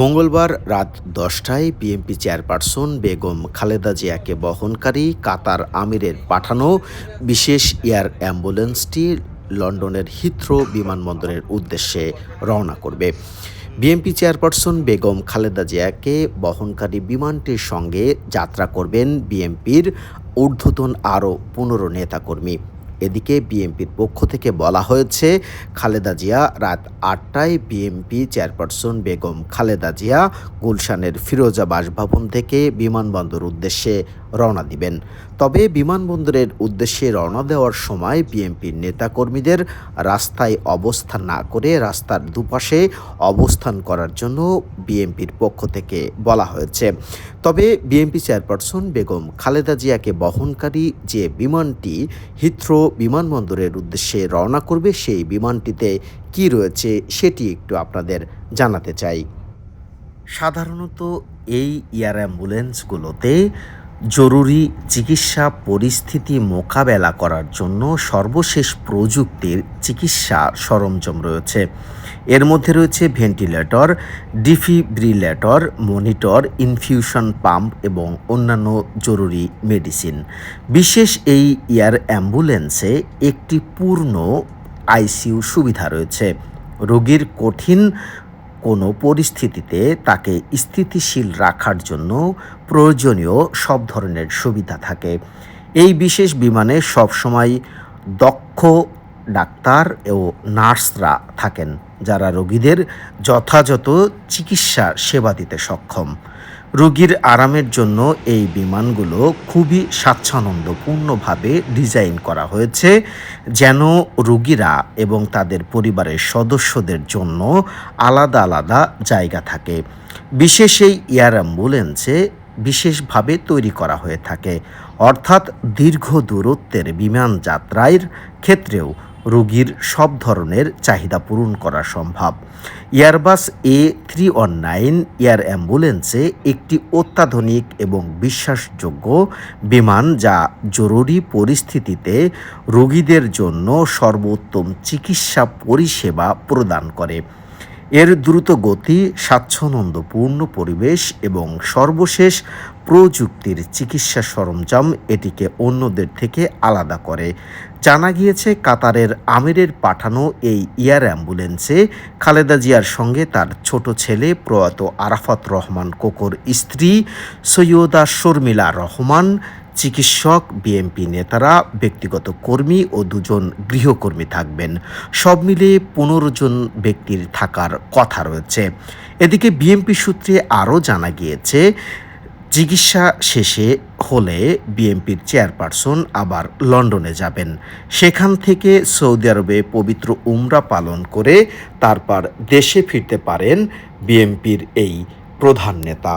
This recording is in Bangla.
মঙ্গলবার রাত দশটায় বিএনপি চেয়ারপারসন বেগম খালেদা জিয়াকে বহনকারী কাতার আমিরের পাঠানো বিশেষ এয়ার অ্যাম্বুলেন্সটি লন্ডনের হিথ্রো বিমানবন্দরের উদ্দেশ্যে রওনা করবে। বিএনপি চেয়ারপারসন বেগম খালেদা জিয়াকে বহনকারী বিমানটির সঙ্গে যাত্রা করবেন বিএনপির ঊর্ধ্বতন আরও পনেরো নেতাকর্মী। এদিকে বিএনপির পক্ষ থেকে বলা হয়েছে, খালেদা জিয়া রাত আটটায় বিএনপি চেয়ারপারসন বেগম খালেদা জিয়া গুলশানের ফিরোজা বাসভবন থেকে বিমানবন্দর উদ্দেশ্যে রওনা দিবেন। তবে বিমানবন্দরের উদ্দেশ্যে রওনা দেওয়ার সময় বিএনপির নেতাকর্মীদের রাস্তায় অবস্থান না করে রাস্তার দুপাশে অবস্থান করার জন্য বিএনপির পক্ষ থেকে বলা হয়েছে। তবে বিএনপি চেয়ারপারসন বেগম খালেদা জিয়াকে বহনকারী যে বিমানটি হিথ্রো বিমানবন্দরের উদ্দেশ্যে রওনা করবে, সেই বিমানটিতে কি রয়েছে সেটি একটু আপনাদের জানাতে চাই। সাধারণত এই এয়ার অ্যাম্বুলেন্সগুলোতে জরুরি চিকিৎসা পরিস্থিতি মোকাবেলা করার জন্য সর্বশেষ প্রযুক্তির চিকিৎসা সরঞ্জাম রয়েছে। এর মধ্যে রয়েছে ventilator, defibrillator, monitor, infusion pump এবং অন্যান্য জরুরি মেডিসিন। বিশেষ এই এয়ার অ্যাম্বুলেন্সে একটি পূর্ণ আইসিইউ সুবিধা রয়েছে। রোগীর কঠিন কোনো পরিস্থিতিতে তাকে স্থিতিশীল রাখার জন্য প্রয়োজনীয় সব ধরনের সুবিধা থাকে। এই বিশেষ বিমানে সবসময় দক্ষ ডাক্তার ও নার্সরা থাকেন। যারা রোগীদের যথাযথ চিকিৎসা সেবা দিতে সক্ষম। রোগীর আরামের জন্য এই বিমানগুলো খুবই স্বাচ্ছন্দ্যপূর্ণভাবে ডিজাইন করা হয়েছে, যেন রোগীরা এবং তাদের পরিবারের সদস্যদের জন্য আলাদা আলাদা জায়গা থাকে। বিশেষ এই এয়ার অ্যাম্বুলেন্সে বিশেষভাবে তৈরি করা হয়ে থাকে। অর্থাৎ দীর্ঘ দূরত্বের বিমান যাত্রার ক্ষেত্রেও রোগীর সব ধরনের চাহিদা পূরণ করা সম্ভব। Airbus A three one nine air অ্যাম্বুলেন্সে একটি অত্যাধুনিক এবং বিশ্বাসযোগ্য বিমান যা জরুরি পরিস্থিতিতে রোগীদের জন্য সর্বোত্তম চিকিৎসা পরিষেবা প্রদান করে। এর দ্রুত গতি, স্বাচ্ছন্দ্যপূর্ণ পরিবেশ এবং সর্বশেষ প্রযুক্তির চিকিৎসা সরঞ্জাম এটিকে অন্যদের থেকে আলাদা করে। জানা গিয়েছে, কাতারের আমিরের পাঠানো এই এয়ার অ্যাম্বুলেন্সে খালেদা জিয়ার সঙ্গে তার ছোট ছেলে প্রয়াত আরাফাত রহমান কোকর স্ত্রী সৈয়দা শর্মিলা রহমান চিকিৎসক বিএমপি নেতারা, ব্যক্তিগত কর্মী ও দুজন গৃহকর্মী থাকবেন। সব মিলিয়ে পনেরো জন ব্যক্তির থাকার কথা রয়েছে। এদিকে বিএমপি সূত্রে আরও জানা গিয়েছে, চিকিৎসা শেষে হলে বিএনপির চেয়ারপারসন আবার লন্ডনে যাবেন। সেখান থেকে সৌদি আরবে পবিত্র উমরা পালন করে তারপর দেশে ফিরতে পারেন বিএনপির এই প্রধান নেতা।